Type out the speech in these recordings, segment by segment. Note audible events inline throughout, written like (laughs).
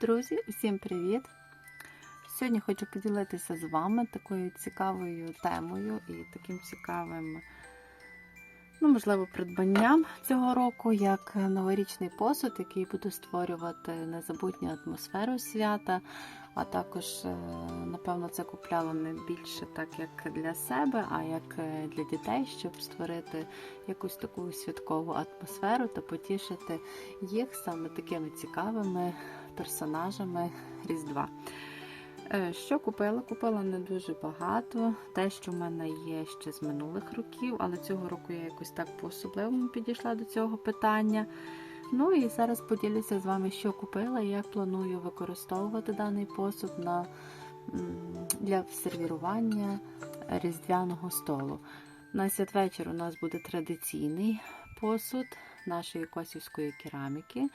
Друзі, усім привіт! Сьогодні хочу поділитися з вами такою цікавою темою і таким цікавим, ну, можливо, придбанням цього року, як новорічний посуд, який буде створювати незабутню атмосферу свята. А також, е, напевно, це купляла не більше так, як для себе, а як для дітей, щоб створити якусь таку святкову атмосферу та потішити їх саме такими цікавими персонажами Різдва. Е, Що купила? Купила не дуже багато. Те, що в мене є ще з минулих років, але цього року я якось так по-особливому підійшла до цього питання. Ну і зараз поділюся з вами, що купила і як планую використовувати даний посуд на, для сервірування різдвяного столу. На святвечір у нас буде традиційний посуд нашої косівської кераміки.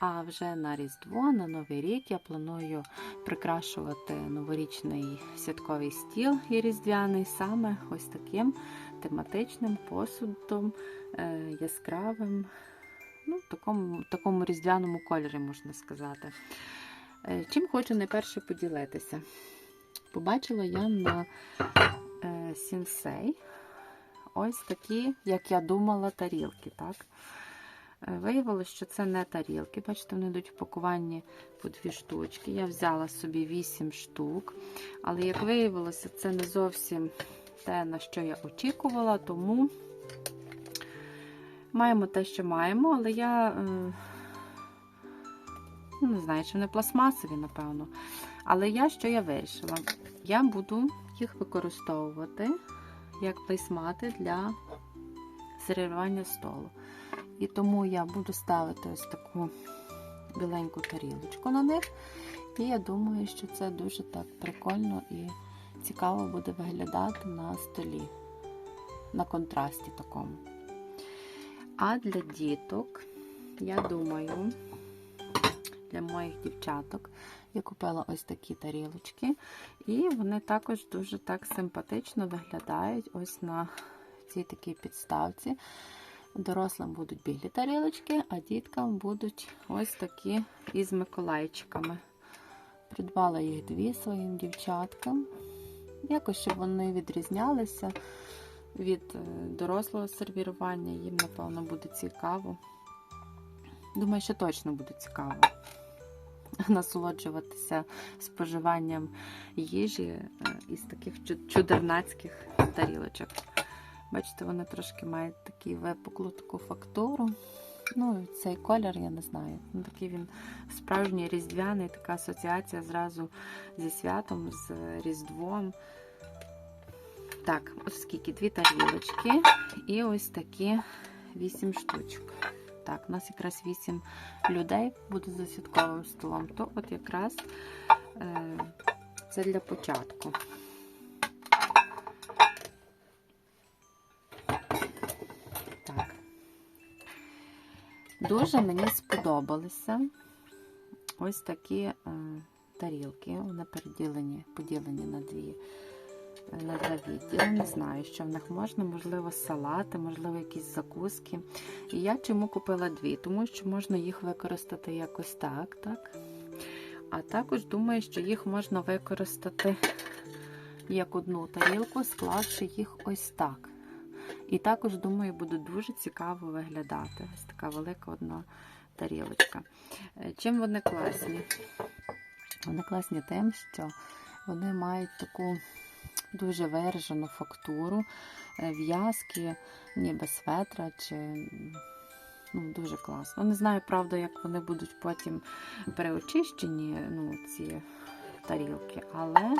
А вже на Різдво, на Новий рік я планую прикрашувати новорічний святковий стіл і різдвяний саме ось таким тематичним посудом, е, яскравим, ну, в такому, такому різдвяному кольорі, можна сказати. Е, Чим хочу найперше поділитися. Побачила я на е, Сінсей ось такі, як я думала, тарілки. так? Е, Виявилося, що це не тарілки. Бачите, вони йдуть в пакуванні по дві штучки. Я взяла собі 8 штук. Але, як виявилося, це не зовсім те, на що я очікувала, тому маємо те, що маємо, але я е, ну, не знаю, чи вони пластмасові, напевно. Але я що я вирішила? Я буду їх використовувати як плейсмати для сервірування столу. І тому я буду ставити ось таку біленьку тарілочку на них. І я думаю, що це дуже так прикольно і цікаво буде виглядати на столі, на контрасті такому. А для діток, я думаю, для моїх дівчаток я купила ось такі тарілочки, і вони також дуже так симпатично виглядають ось на цій такій підставці. Дорослим будуть білі тарілочки, а діткам будуть ось такі із миколайчиками. Придбала їх дві своїм дівчаткам. Якось, щоб вони відрізнялися від е, дорослого сервірування, їм, напевно, буде цікаво. Думаю, що точно буде цікаво (laughs) насолоджуватися споживанням їжі е, із таких чудернацьких тарілочок. Бачите, вони трошки мають таку випуклу фактуру. Ну, і цей колір, я не знаю. Ну, такий він справжній різдвяний, така асоціація зразу зі святом, з Різдвом. Так, ось скільки дві тарілочки і ось такі вісім штучок. Так, у нас якраз вісім людей буде за святковим столом. То от якраз е, це для початку. Дуже мені сподобалися ось такі е, тарілки. Вони переділені, поділені на дві е, на два відділи. Не знаю, що в них можна, можливо, салати, можливо, якісь закуски. І я чому купила дві? Тому що можна їх використати якось так, так. А також думаю, що їх можна використати як одну тарілку, склавши їх ось так. І також, думаю, буде дуже цікаво виглядати. Ось така велика одна тарілочка. Е, Чим вони класні? Вони класні тим, що вони мають таку дуже виражену фактуру, е, в'язки, ніби з фетра чи ну, дуже класно. Не знаю, правда, як вони будуть потім переочищені, ну, ці тарілки, але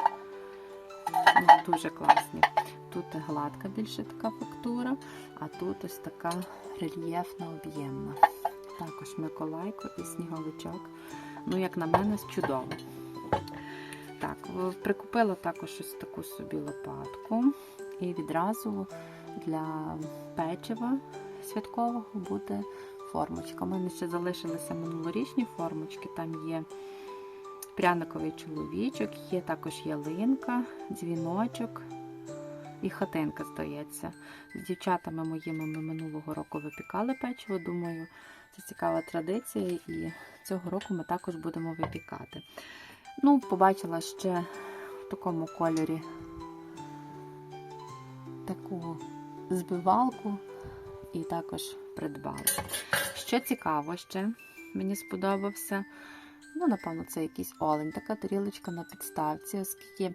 ну, дуже класні. Тут гладка більше така фактура, а тут ось така рельєфна, об'ємна. Також Миколайко і сніговичок. Ну, як на мене, чудово. Так, прикупила також ось таку собі лопатку. І відразу для печива святкового буде формочка. У мене ще залишилися минулорічні формочки. Там є пряниковий чоловічок, є також ялинка, дзвіночок і хатинка, здається. З дівчатами моїми ми минулого року випікали печиво. Думаю, Це цікава традиція, і цього року ми також будемо випікати. Ну, побачила ще в такому кольорі таку збивалку і також придбала. Що цікаво ще, мені сподобався. Ну, напевно, це якийсь олень, така тарілочка на підставці, оскільки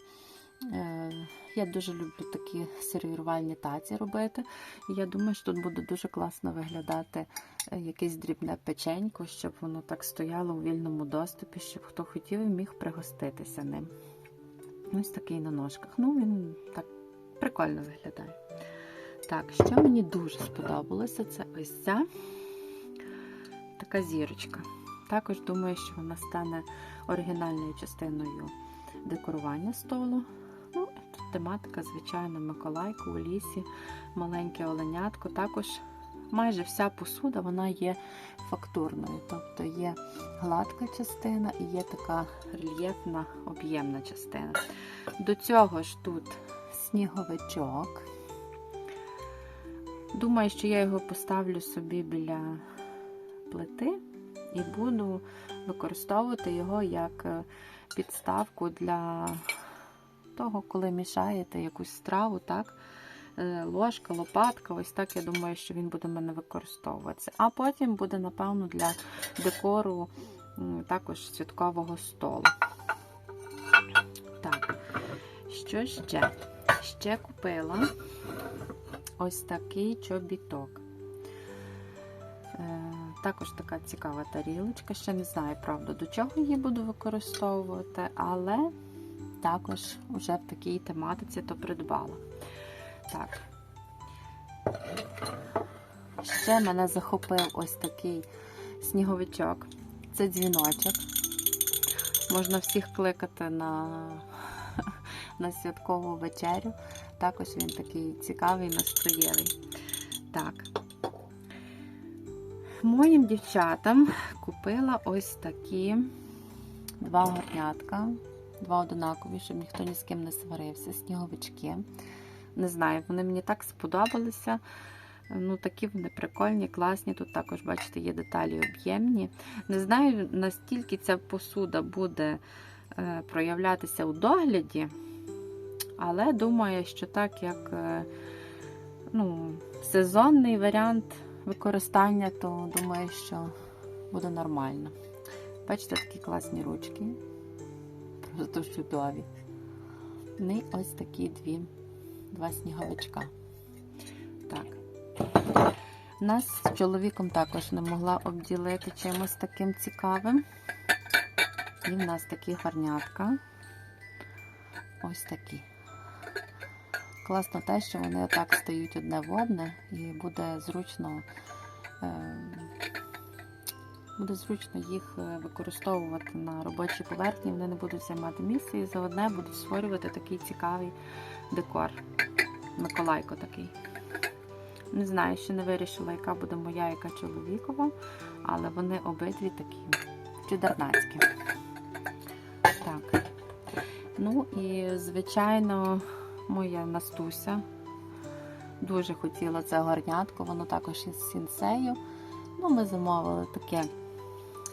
е, я дуже люблю такі сервірувальні таці робити. І я думаю, що тут буде дуже класно виглядати е, якесь дрібне печенько, щоб воно так стояло у вільному доступі, щоб хто хотів міг пригоститися ним. Ось такий на ножках. Ну, він так прикольно виглядає. Так, що мені дуже сподобалося, це ось ця така зірочка. Також думаю, що вона стане оригінальною частиною декорування столу. Ну, тут тематика, звичайно, Миколайко у лісі, маленьке оленятко. Також майже вся посуда вона є фактурною. Тобто є гладка частина і є така рельєфна, об'ємна частина. До цього ж тут сніговичок. Думаю, що я його поставлю собі біля плити і буду використовувати його як е, підставку для того, коли мішаєте якусь страву, так? Е, Ложка, лопатка, ось так я думаю, що він буде в мене використовуватися. А потім буде, напевно, для декору також святкового столу. Так, що ще? Ще купила ось такий чобіток. Також така цікава тарілочка. Ще не знаю, правда, до чого її буду використовувати, але також вже в такій тематиці то придбала. Так. Ще мене захопив ось такий сніговичок. Це дзвіночок. Можна всіх кликати на, (laughs) на святкову вечерю. Також він такий цікавий, настроєвий. Так. Моїм дівчатам купила ось такі два горнятка, два одинакові, щоб ніхто ні з ким не сварився, сніговички. Не знаю, вони мені так сподобалися. Ну, такі вони прикольні, класні. Тут також, бачите, є деталі об'ємні. Не знаю, настільки ця посуда буде е, проявлятися у догляді, але думаю, що так як е, ну, сезонний варіант використання, то думаю, що буде нормально. Бачите, такі класні ручки. Просто чудові. Ну і ось такі дві, два сніговичка. Так. Нас з чоловіком також не могла обділити чимось таким цікавим. І в нас такі гарнятка. Ось такі. Класно те, що вони отак стають одне в одне і буде зручно, е, буде зручно їх е, використовувати на робочій поверхні, вони не будуть займати місце і заодне будуть створювати такий цікавий декор. Миколайко такий. Не знаю, ще не вирішила, яка буде моя, яка чоловікова, але вони обидві такі чудернацькі. Так. Ну і, звичайно, моя Настуся дуже хотіла це горнятко, воно також із сінсею. Ну, ми замовили таке.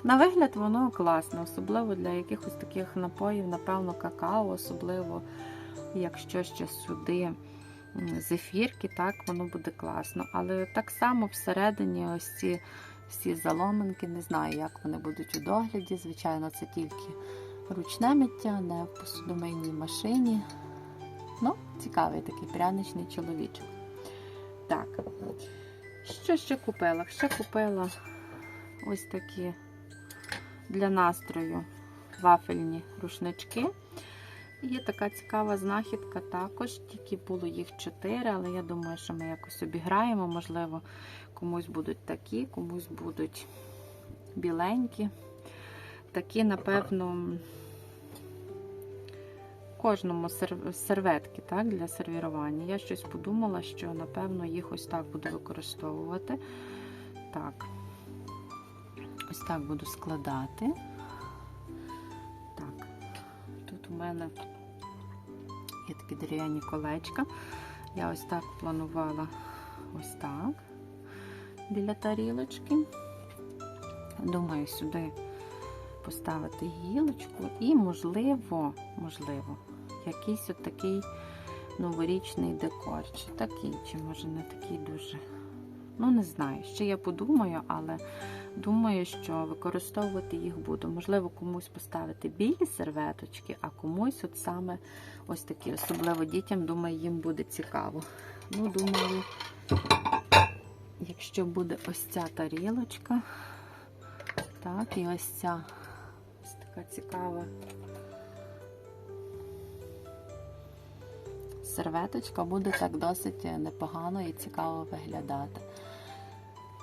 На вигляд, воно класне, особливо для якихось таких напоїв, напевно, какао, особливо, якщо ще сюди зефірки, так, воно буде класно. Але так само всередині ось ці всі заломинки, не знаю, як вони будуть у догляді. Звичайно, це тільки ручне миття, не в посудомийній машині. Ну, цікавий такий пряничний чоловічок. Так, що ще купила? Ще купила ось такі для настрою вафельні рушнички. Є така цікава знахідка також, тільки було їх чотири, але я думаю, що ми якось обіграємо. Можливо, комусь будуть такі, комусь будуть біленькі. Такі, напевно, кожному серветки так, для сервірування. Я щось подумала, що, напевно, їх ось так буду використовувати. Так, ось так буду складати. Так, тут у мене є такі дерев'яні колечка. Я ось так планувала ось так біля тарілочки. думаю сюди поставити гілочку і, можливо, можливо, якийсь от такий новорічний декор. Чи такий, чи може не такий дуже. Ну, не знаю. Ще я подумаю, але думаю, що використовувати їх буду. Можливо, комусь поставити білі серветочки, а комусь от саме ось такі, особливо дітям, думаю, їм буде цікаво. Ну, думаю, якщо буде ось ця тарілочка, так, і ось ця ось така цікава серветочка буде так досить непогано і цікаво виглядати.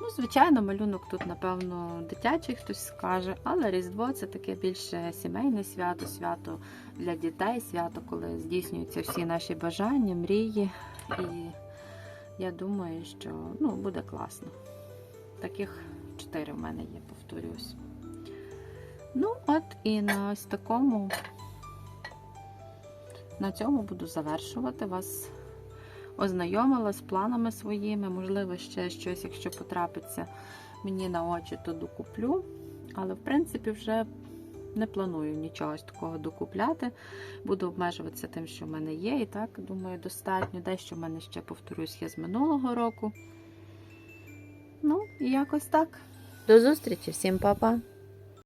Ну, звичайно, малюнок тут, напевно, дитячий хтось скаже, але Різдво це таке більше сімейне свято, свято для дітей, свято, коли здійснюються всі наші бажання, мрії. І я думаю, що ну, буде класно. Таких чотири в мене є, повторюсь. Ну, от і на ось такому, на цьому буду завершувати вас. Ознайомила з планами своїми, можливо, ще щось, якщо потрапиться мені на очі, то докуплю. Але, в принципі, вже не планую нічого такого докупляти. Буду обмежуватися тим, що в мене є. І так, думаю, достатньо. Дещо в мене ще, повторюсь, є з минулого року. Ну, і якось так. До зустрічі, всім па-па!